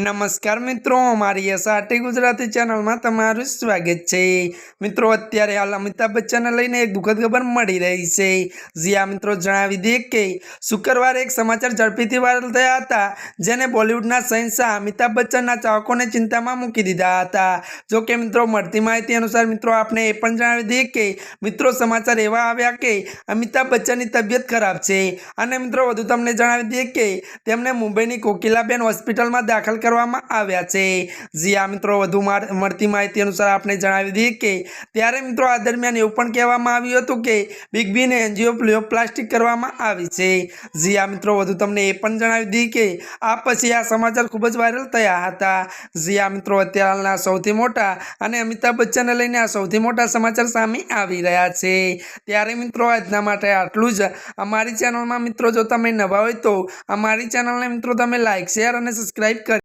નમસ્કાર મિત્રો અમારી એસઆરટી ગુજરાતી ચેનલમાં તમારું સ્વાગત છે. મિત્રો, અત્યારે હાલ અમિતાભ બચ્ચનને લઈને એક દુઃખદ ખબર મળી રહી છે. જ્યાં મિત્રો, જણાવી દઈએ કે શુક્રવારે એક સમાચાર ઝડપીથી વાયરલ થયા હતા, જેને બોલિવૂડના શહેનશાહ અમિતાભ બચ્ચનના ચાહકોને ચિંતામાં મૂકી દીધા હતા. જો કે મિત્રો, મળતી માહિતી અનુસાર મિત્રો આપણે એ પણ જણાવી દઈએ કે મિત્રો, સમાચાર એવા આવ્યા કે અમિતાભ બચ્ચનની તબિયત ખરાબ છે. અને મિત્રો, વધુ તમને જણાવી દઈએ કે તેમને મુંબઈની કોકિલાબેન હોસ્પિટલમાં દાખલ કરવામાં આવ્યા છે. જી આ મિત્રો, વધુ મળતી માહિતી અનુસાર આપણે જણાવી દઈએ કે, ત્યારે મિત્રો આ દરમિયાન એવું પણ કહેવામાં આવ્યું હતું કે બિગ બીને એન્જિયો પ્લાસ્ટિક કરવામાં આવી છે. જી આ મિત્રો, વધુ તમને એ પણ જણાવી દઈએ કે, આ પછી આ સમાચાર ખૂબ જ વાયરલ થયા હતા. જી આ મિત્રો અત્યારે હાલના સૌથી મોટા અને અમિતાભ બચ્ચનને લઈને આ સૌથી મોટા સમાચાર સામે આવી રહ્યા છે. ત્યારે મિત્રો, આજના માટે આટલું જ. અમારી ચેનલમાં મિત્રો, જો તમે નવા હોય તો અમારી ચેનલને મિત્રો, તમે લાઇક શેર અને સબસ્ક્રાઈબ કરી